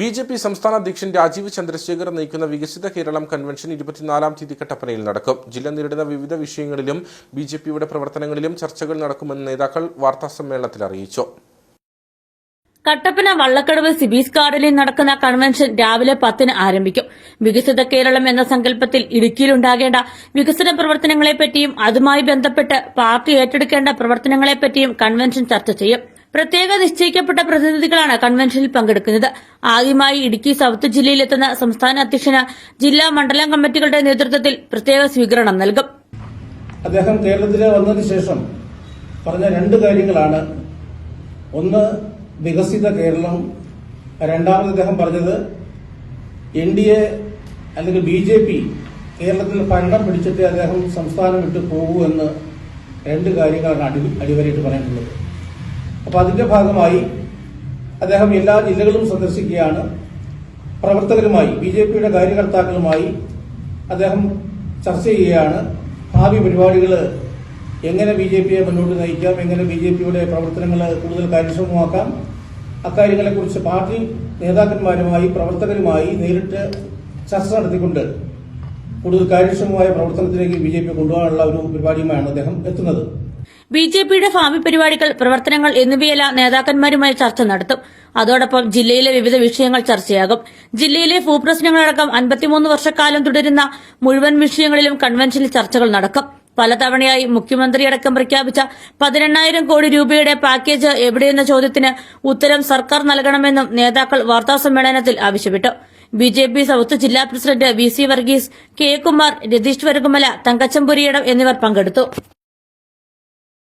B J P സംസ്ഥാന അധ്യക്ഷൻ രാജീവ് ചന്ദ്രശേഖർ നയിക്കുന്ന വികസിത കേരളം കൺവെൻഷൻ ഇരുപത്തിനാലാം തീയതി കട്ടപ്പനയിൽ നടക്കും. ജില്ല നേരിടുന്ന വിവിധ വിഷയങ്ങളിലും ബി ജെ പിയുടെ പ്രവർത്തനങ്ങളിലും ചർച്ചകൾ നടക്കുമെന്ന് നേതാക്കൾ വാർത്താസമ്മേളനത്തിൽ അറിയിച്ചു. കട്ടപ്പന വള്ളക്കടവ് സിബീസ് ഗാർഡനിൽ നടക്കുന്ന കൺവെൻഷൻ രാവിലെ പത്തിന് ആരംഭിക്കും. വികസിത കേരളം എന്ന സങ്കല്പത്തിൽ ഇടുക്കിയിലുണ്ടാകേണ്ട വികസന പ്രവർത്തനങ്ങളെപ്പറ്റിയും അതുമായി ബന്ധപ്പെട്ട് പാർട്ടി ഏറ്റെടുക്കേണ്ട പ്രവർത്തനങ്ങളെപ്പറ്റിയും കൺവെൻഷൻ ചർച്ച ചെയ്യും. പ്രത്യേക നിശ്ചയിക്കപ്പെട്ട പ്രതിനിധികളാണ് കൺവെൻഷനിൽ പങ്കെടുക്കുന്നത്. ആദ്യമായി ഇടുക്കി സൌത്ത് ജില്ലയിലെത്തുന്ന സംസ്ഥാന അധ്യക്ഷന് ജില്ലാ മണ്ഡലം കമ്മിറ്റികളുടെ നേതൃത്വത്തിൽ പ്രത്യേക സ്വീകരണം നൽകും. അദ്ദേഹം കേരളത്തിൽ വന്നതിന് ശേഷം പറഞ്ഞ രണ്ട് കാര്യങ്ങളാണ്. ഒന്ന് വികസിത കേരളം. രണ്ടാമത് അദ്ദേഹം പറഞ്ഞത് എൻ ഡി എ അല്ലെങ്കിൽ ബി ജെ പി കേരളത്തിൽ ഭരണം പിടിച്ചിട്ട് അദ്ദേഹം സംസ്ഥാനം വിട്ടു പോകൂ എന്ന് രണ്ട് കാര്യങ്ങളാണ് അടി അടിവരയിട്ട് പറയാനുള്ളത്. അപ്പോൾ അതിന്റെ ഭാഗമായി അദ്ദേഹം എല്ലാ ജില്ലകളും സന്ദർശിക്കുകയാണ്. പ്രവർത്തകരുമായി ബി ജെ പിയുടെ കാര്യകർത്താക്കളുമായി അദ്ദേഹം ചർച്ച ചെയ്യുകയാണ്. ഭാവി പരിപാടികൾ എങ്ങനെ ബി ജെ പിയെ മുന്നോട്ട് നയിക്കാം എങ്ങനെ ബി ജെ പിയുടെ പ്രവർത്തനങ്ങൾ കൂടുതൽ കാര്യക്ഷമമാക്കാം അക്കാര്യങ്ങളെക്കുറിച്ച് പാർട്ടി നേതാക്കന്മാരുമായി പ്രവർത്തകരുമായി നേരിട്ട് ചർച്ച നടത്തിക്കൊണ്ട് കൂടുതൽ കാര്യക്ഷമമായ പ്രവർത്തനത്തിലേക്ക് ബി ജെ പി കൊണ്ടുപോകാനുള്ള ഒരു പരിപാടിയുമായാണ് അദ്ദേഹം എത്തുന്നത്. ബി ജെ പിയുടെ ഭാവി പരിപാടികൾ പ്രവർത്തനങ്ങൾ എന്നിവയെല്ലാം നേതാക്കന്മാരുമായി ചർച്ച നടത്തും. അതോടൊപ്പം ജില്ലയിലെ വിവിധ വിഷയങ്ങൾ ചർച്ചയാകും. ജില്ലയിലെ ഭൂപ്രശ്നങ്ങളടക്കം അൻപത്തിമൂന്ന് വർഷക്കാലം തുടരുന്ന മുഴുവൻ വിഷയങ്ങളിലും കൺവെൻഷനിൽ ചർച്ചകൾ നടക്കും. പലതവണയായി മുഖ്യമന്ത്രിയടക്കം പ്രഖ്യാപിച്ച പതിനെണ്ണായിരം കോടി രൂപയുടെ പാക്കേജ് എവിടെയെന്ന ചോദ്യത്തിന് ഉത്തരം സർക്കാർ നൽകണമെന്നും നേതാക്കൾ വാർത്താസമ്മേളനത്തിൽ ആവശ്യപ്പെട്ടു. ബി ജെ പി സൌത്ത് ജില്ലാ president V C Varghese K Kumar Ratheesh Varakumala Thankachampuriyidam എന്നിവർ പങ്കെടുത്തു.